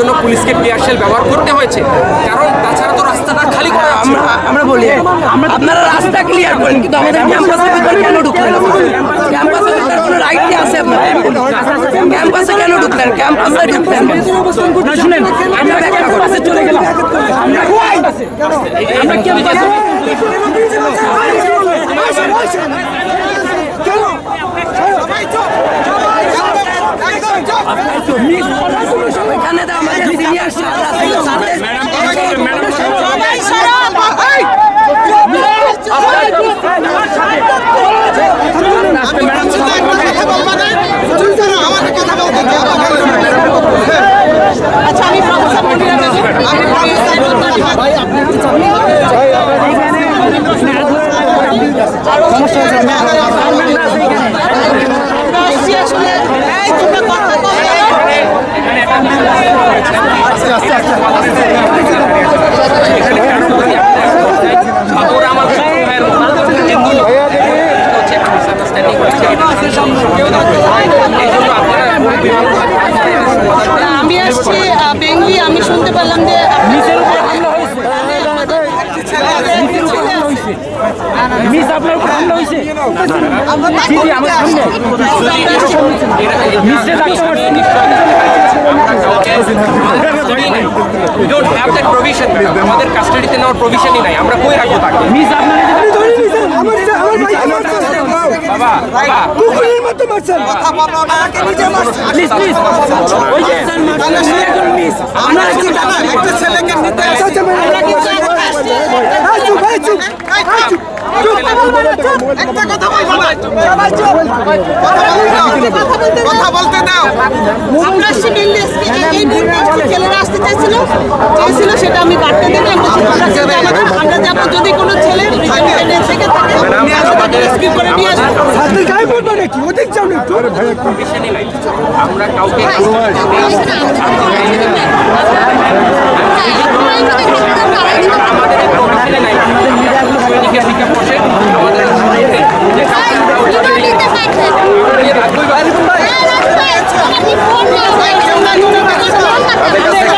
জন্য পুলিশকে টিয়ারশেল ব্যবহার করতে হয়েছে। কারণ তাছাড়া তো রাস্তাটা খালি করা আমরা আমরা বলি, আপনারা রাস্তা ক্লিয়ার করেন, কিন্তু আমাদের ক্যাম্পাসের ভিতরে কেন ঢুকলেন? ক্যাম্পাসের ভিতরে কোনো রাইট আছে আপনার ক্যাম্পাসে কেন ঢুকলেন? ক্যাম্পাসে ঢুকলেন না, শুনেন, আমরা ক্যাম্পাসে চলে গেলাম। আমরা আমরা ক্যাম্পাসে ওইখানে তো আমাদের সিনিয়র স্যাররা ছিল স্যারদের আচ্ছা আমি প্রফেসর মনিরা বেগম আসছি আসলে এই তোমরা কথা বলো ওরা আমাদের ভাইয়ের মতো। কিন্তু এটা হচ্ছে একটা misunderstanding হচ্ছে। এটা আসলে সংশোধন হতে হয়। এই জন্য আপনারা বিমান আমি আসছি বেঙ্গলি আমি শুনতে পেলাম যে মিস আপনার উপর হামলা হয়েছে জি আমার সামনে মিসে have that provision, madam. আমাদের কাস্টাডিতে নেওয়ার প্রভিশনই নাই আমরা কই রাখব তাকে মিস আপনার বাবা বাবা প্লিজ প্লিজ ওই যে একজন মিস আমরা একজন একটা ছেলেকে নিতে একটা কথা বলব না কথা বলতে দাও আমরা সিভিল এই ছেলেরা আসতে চাইছিল চাইছিল সেটা আমি আমরা যাব যদি কোনো ছেলে থেকে থাকে করে নিয়ে আসব প্রভিশনই নাই আমরা কাউকে আমাদের এই প্রভিশনই নাই আমাদের সৈনিকের আমাদের কাউকে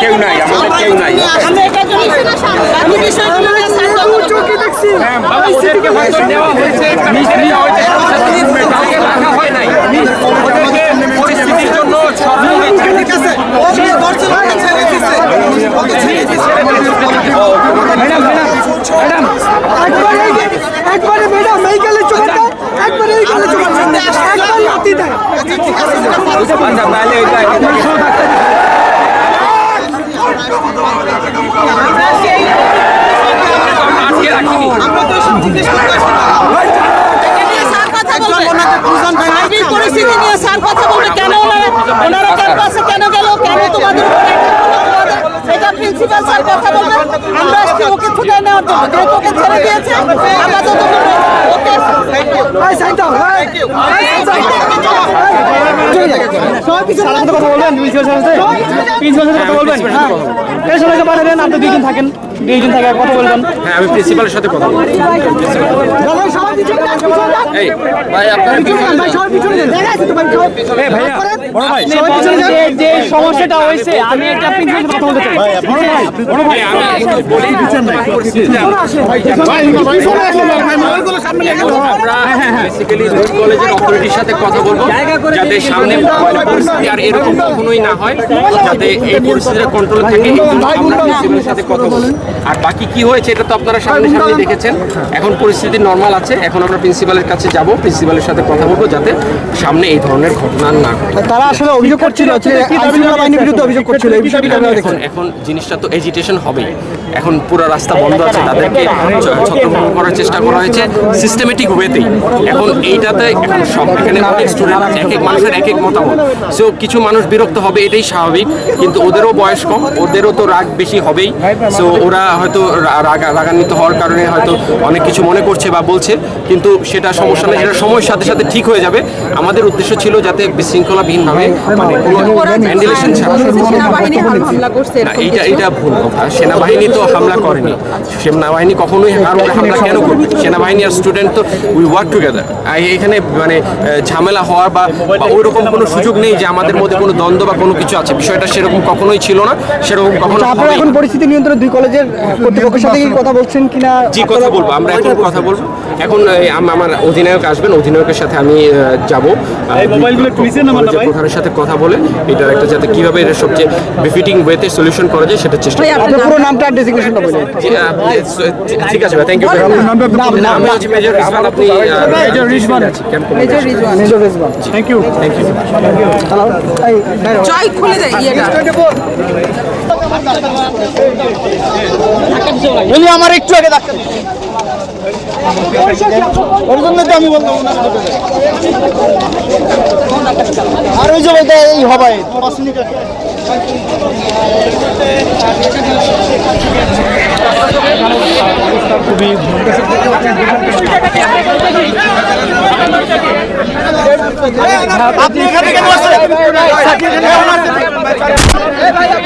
কেউ নাই আমাদের কেউ নাই আমি বিষয়গুলো নিয়ে স্যার ওদেরকে হয়তো নেওয়া হয়েছে নেওয়া হয়েছে কাউকে রাখা হয় নাই ওদেরকে পরিস্থিতির জন্য সরানো হয়েছে একবারে ম্যাডাম এই গেলে চলে যায় একবারে এই গেলে চলে যায় একবার লাতি দেয় আটকে রাখিনি। স্যার কথা বলবে সার্বিক পরিস্থিতি নিয়ে স্যার কথা বলবে কেন ওনারা ওনারা ক্যাম্পাসে কেন গেল কেন তোমাদের উপর attack করল? সেটা প্রিন্সিপাল স্যার কথা বলবেন? আমরা আসছি ওকে ছুটে নেওয়ার জন্য। যেহেতু ওকে ছেড়ে দিয়েছে ওকে এই কথা বলবেন প্রিন্সিপাল কথা বলবেন। হ্যাঁ। এই পাঠাবেন আপনি দুইজন থাকেন। দুইজন থাকে কথা বলবেন? হ্যাঁ আমি প্রিন্সিপালের সাথে কথা বলব। এই ভাই আপনার ভাইয়া বড় ভাই। যে সমস্যাটা হয়েছে আমি একটা প্রিন্সিপাল কথা বলতে চাই। বড় ভাই আমি একটু বলি পরিস্থিতিটা আমরা বেসিক্যালি রোড কলেজের অথরিটির সাথে কথা বলব। যাতে সামনে পরিস্থিতি আর এরকম কখনোই না হয়। যাতে এই পরিস্থিতিটা কন্ট্রোল থাকে এই জন্য আমরা প্রিন্সিপালের সাথে কথা বলি আর বাকি কি হয়েছে এটা তো আপনারা সামনে সামনে দেখেছেন। এখন পরিস্থিতি নর্মাল আছে। এখন আমরা প্রিন্সিপালের কাছে যাব। প্রিন্সিপালের সাথে কথা বলব যাতে সামনে এই ধরনের ঘটনা না ঘটে। তারা আসলে অভিযোগ করছিল যে আইনশৃঙ্খলা বাহিনীর বিরুদ্ধে অভিযোগ করছিল। এই বিষয়টি আপনারা দেখুন। এখন এখন জিনিসটা তো এজিটেশন হবেই। এখন পুরো রাস্তা বন্ধ আছে। তাদেরকে ছত্রভঙ্গ করার চেষ্টা করা হয়েছে সিস্টেমেটিক ওয়েতেই এখন এইটাতে এখন সব এখানে অনেক স্টুডেন্ট এক এক মানুষের এক এক মতামত। সো কিছু মানুষ বিরক্ত হবে এটাই স্বাভাবিক। কিন্তু ওদেরও বয়স কম ওদেরও তো রাগ বেশি হবেই। সো ওরা হয়তো রাগা- রাগান্বিত হওয়ার কারণে হয়তো অনেক কিছু মনে করছে বা বলছে কিন্তু সেটা সমস্যা নেই। সেটা সময়ের সাথে সাথে ঠিক হয়ে যাবে। আমাদের উদ্দেশ্য ছিল যাতে বিশৃঙ্খলাবিহীনভাবে মানে কোনো ছাড়া এইটা এটা ভুল কথা। সেনাবাহিনী তো হামলা করেনি। সেনাবাহিনী কখনোই কারও হামলা কেন করবে? সেনাবাহিনী আর স্টুডেন্ট তো উই ওয়ার্ক টুগেদার এখানে মানে ঝামেলা হওয়ার বা বা ওইরকম কোনো সুযোগ নেই যে আমাদের মধ্যে কোনো দ্বন্দ্ব বা কোনো কিছু আছে। বিষয়টা সেরকম কখনোই ছিল না। সেরকম কখনো আচ্ছা, এখন পরিস্থিতি নিয়ন্ত্রণে দুই কলেজের কর্তৃপক্ষের সাথে কি কথা বলছেন কিনা জি কথা বলব আমরা এখন কথা বলব। এখন আমার অধিনায়ক আসবেন অধিনায়কের সাথে আমি যাব। প্রধানের সাথে কথা বলে এটার একটা যাতে কীভাবে এটা সবচেয়ে বেফিটিং ওয়েতে সলিউশন করা যায় সেটা চেষ্টা করব। পুরো নামটা আর ডেজিগনেশনটা বলুন ঠিক আছে ভাই থ্যাংক ইউ আমি হচ্ছে মেজর রিজওয়ান আপনি major Rizwan major Rizwan major Rezwan thank you thank you hello এই জয় খুলে দেয় ইয়েটা। উনি আমার একটু আগে ডাক্তার ওর জন্য তো আমি বলতাম না আর ওই যে বলতে, এই হবাই আপনি এখানে কেন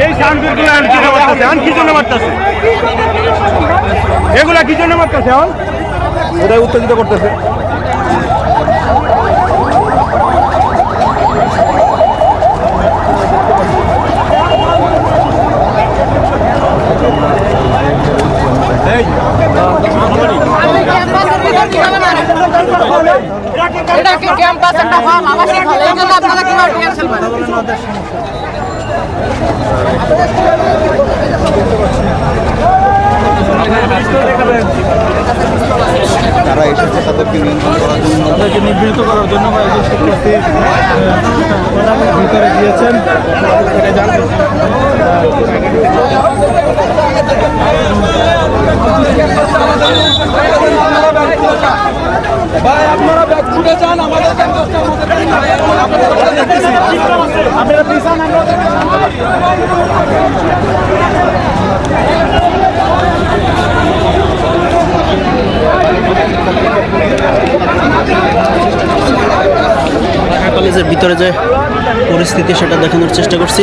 এই সাউন্ডগুলো আর কি জন্য মারতেছে আন কি জন্য মারতেছে? এগুলা কি জন্য মারতেছে এখন ওটাই উত্তেজিত করতেছে এটা কি ক্যাম্পাস একটা হল আবাসিক হল এই জন্য আপনারা কীভাবে ক্যান্সেল করেন তারা এসেছে তাদেরকে নিয়ন্ত্রণ করার জন্য। তাদেরকে নিবৃত্ত করার জন্য বা এই যে শিক্ষার্থী আহ, ভিতরে গিয়েছেন কলেজের ভিতরে যে পরিস্থিতি সেটা দেখানোর চেষ্টা করছি।